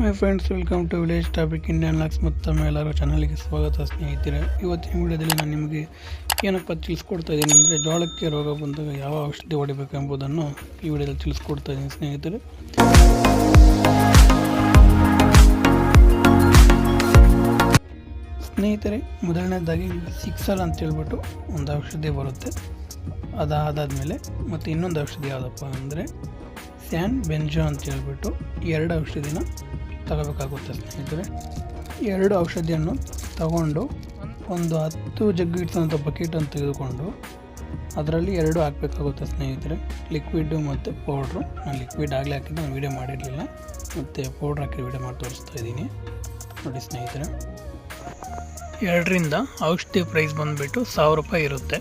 Hi friends, welcome to village topic Indian locks ಮತ್ತೊಮ್ಮೆ ಎಲ್ಲರೂ ಚಾನಲ್ಗೆ ಸ್ವಾಗತ ಸ್ನೇಹಿತರೆ. ಇವತ್ತಿನ ವಿಡಿಯೋದಲ್ಲಿ ನಾನು ನಿಮಗೆ ಏನಪ್ಪ ತಿಳಿಸ್ಕೊಡ್ತಾ ಇದ್ದೀನಿ ಅಂದರೆ ಜೋಳಕ್ಕೆ ರೋಗ ಬಂದಾಗ ಯಾವ ಔಷಧಿ ಹೊಡಿಬೇಕು ಎಂಬುದನ್ನು ಈ ವಿಡಿಯೋದಲ್ಲಿ ತಿಳಿಸ್ಕೊಡ್ತಾ ಇದ್ದೀನಿ ಸ್ನೇಹಿತರೆ. ಸ್ನೇಹಿತರೆ, ಮೊದಲನೇದಾಗಿ ಸಿಕ್ಸಲ್ ಅಂತ ಹೇಳ್ಬಿಟ್ಟು ಒಂದು ಔಷಧಿ ಬರುತ್ತೆ. ಅದಾದಾದಮೇಲೆ ಮತ್ತು ಇನ್ನೊಂದು ಔಷಧಿ ಯಾವುದಪ್ಪ ಅಂದರೆ ಸ್ಯಾನ್ ಬೆಂಜೋ ಅಂತ ಹೇಳ್ಬಿಟ್ಟು ಎರಡು ಔಷಧಿನ ತಗೋಬೇಕಾಗುತ್ತೆ ಸ್ನೇಹಿತರೆ. ಎರಡು ಔಷಧಿಯನ್ನು ತಗೊಂಡು ಒಂದು ಹತ್ತು ಜಗ್ಗು ಇಟ್ಟಂಥ ಬಕೆಟನ್ನು ತೆಗೆದುಕೊಂಡು ಅದರಲ್ಲಿ ಎರಡು ಹಾಕಬೇಕಾಗುತ್ತೆ ಸ್ನೇಹಿತರೆ. ಲಿಕ್ವಿಡ್ಡು ಮತ್ತು ಪೌಡ್ರು. ನಾನು ಲಿಕ್ವಿಡ್ ಆಗಲೇ ಹಾಕಿದ್ದು, ನಾನು ವೀಡಿಯೋ ಮಾಡಿರಲಿಲ್ಲ. ಮತ್ತು ಪೌಡ್ರ್ ಹಾಕಿ ವೀಡಿಯೋ ಮಾಡಿ ತೋರಿಸ್ತಾ ಇದ್ದೀನಿ. ನೋಡಿ ಸ್ನೇಹಿತರೆ. ಎರಡರಿಂದ ಔಷಧಿ ಪ್ರೈಸ್ ಬಂದುಬಿಟ್ಟು ಸಾವಿರ ರೂಪಾಯಿ ಇರುತ್ತೆ.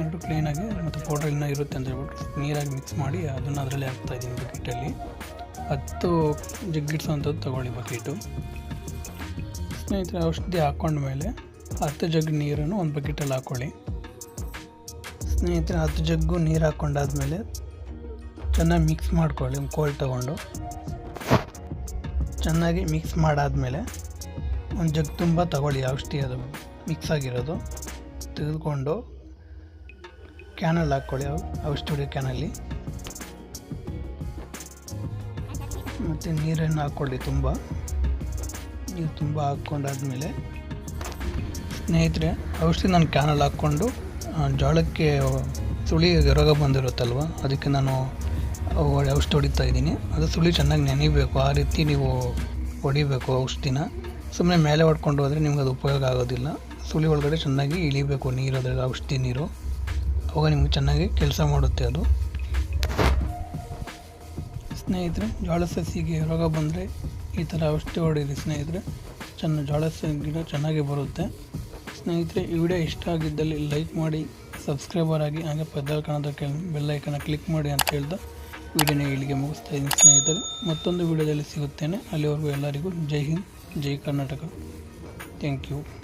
ಎರಡು ಕ್ಲೀನಾಗಿ ಮತ್ತು ಪೌಡ್ರ್ ಇನ್ನೂ ಇರುತ್ತೆ ಅಂತ ಹೇಳ್ಬಿಟ್ಟು ನೀರಾಗಿ ಮಿಕ್ಸ್ ಮಾಡಿ ಅದನ್ನು ಅದರಲ್ಲೇ ಹಾಕ್ತಾಯಿದ್ದೀನಿ ಬಕೆಟಲ್ಲಿ. ಹತ್ತು ಜಗ್ಗಿಡ್ಸೋವಂಥದ್ದು ತೊಗೊಳ್ಳಿ ಬಕೆಟು. ಸ್ನೇಹಿತರೆ, ಔಷಧಿ ಹಾಕ್ಕೊಂಡ್ಮೇಲೆ ಹತ್ತು ಜಗ್ ನೀರನ್ನು ಒಂದು ಬಕೆಟಲ್ಲಿ ಹಾಕ್ಕೊಳ್ಳಿ ಸ್ನೇಹಿತರೆ, ಹತ್ತು ಜಗ್ಗು ನೀರು ಹಾಕ್ಕೊಂಡಾದ್ಮೇಲೆ ಚೆನ್ನಾಗಿ ಮಿಕ್ಸ್ ಮಾಡ್ಕೊಳ್ಳಿ, ಒಂದು ಕೋಲ್ ತಗೊಂಡು. ಚೆನ್ನಾಗಿ ಮಿಕ್ಸ್ ಮಾಡಾದಮೇಲೆ ಒಂದು ಜಗ್ ತುಂಬ ತಗೊಳ್ಳಿ ಔಷಧಿ ಅದು ಮಿಕ್ಸ್ ಆಗಿರೋದು. ತೆಗೆದುಕೊಂಡು ಕ್ಯಾನಲ್ಲಿ ಹಾಕ್ಕೊಳ್ಳಿ, ಅವು ಅವು ಸ್ಟುಡಿಯೋ ಕ್ಯಾನಲ್ಲಿ ಮತ್ತು ನೀರನ್ನು ಹಾಕ್ಕೊಳ್ಳಿ ತುಂಬ. ನೀರು ತುಂಬ ಹಾಕ್ಕೊಂಡಾದ್ಮೇಲೆ, ಸ್ನೇಹಿತರೆ, ಔಷಧಿ ನಾನು ಕ್ಯಾನಲ್ ಹಾಕ್ಕೊಂಡು ಜೋಳಕ್ಕೆ ಸುಳಿ ರೋಗ ಬಂದಿರುತ್ತಲ್ವ, ಅದಕ್ಕೆ ನಾನು ಔಷಧಿ ಹೊಡಿತಾ ಇದ್ದೀನಿ. ಅದು ಸುಳಿ ಚೆನ್ನಾಗಿ ನೆನಿಬೇಕು, ಆ ರೀತಿ ನೀವು ಹೊಡಿಬೇಕು ಔಷಧಿನ. ಸುಮ್ಮನೆ ಮೇಲೆ ಹೊಡ್ಕೊಂಡು ಹೋದರೆ ನಿಮ್ಗೆ ಅದು ಉಪಯೋಗ ಆಗೋದಿಲ್ಲ. ಸುಳಿ ಒಳಗಡೆ ಚೆನ್ನಾಗಿ ಇಳಿಬೇಕು ನೀರು ಅದರ ಔಷಧಿ ನೀರು. ಅವಾಗ ನಿಮ್ಗೆ ಚೆನ್ನಾಗಿ ಕೆಲಸ ಮಾಡುತ್ತೆ ಅದು. ಸ್ನೇಹಿತರೆ ಜೋಳ ಸಸಿಗೆ ರೋಗ ಬಂದರೆ ಈ ಥರ ಔಷಧಿ ಹೊಡೀರಿ ಸ್ನೇಹಿತರೆ. ಚೆನ್ನ ಜೋಳ ಗಿಡ ಚೆನ್ನಾಗಿ ಬರುತ್ತೆ. ಸ್ನೇಹಿತರೆ, ಈ ವಿಡಿಯೋ ಇಷ್ಟ ಆಗಿದ್ದಲ್ಲಿ ಲೈಕ್ ಮಾಡಿ, ಸಬ್ಸ್ಕ್ರೈಬರ್ ಆಗಿ, ಹಾಗೆ ಪೆದ್ದಲ್ ಕಾಣದ ಬೆಲ್ ಐಕನ್ನ ಕ್ಲಿಕ್ ಮಾಡಿ ಅಂತ ಹೇಳ್ದ ವಿಡಿಯೋನ ಇಲ್ಲಿಗೆ ಮುಗಿಸ್ತಾ ಇದ್ದೀನಿ ಸ್ನೇಹಿತರೆ. ಮತ್ತೊಂದು ವಿಡಿಯೋದಲ್ಲಿ ಸಿಗುತ್ತೇನೆ. ಅಲ್ಲಿವರೆಗೂ ಎಲ್ಲರಿಗೂ ಜೈ ಹಿಂದ್, ಜೈ ಕರ್ನಾಟಕ. Thank you.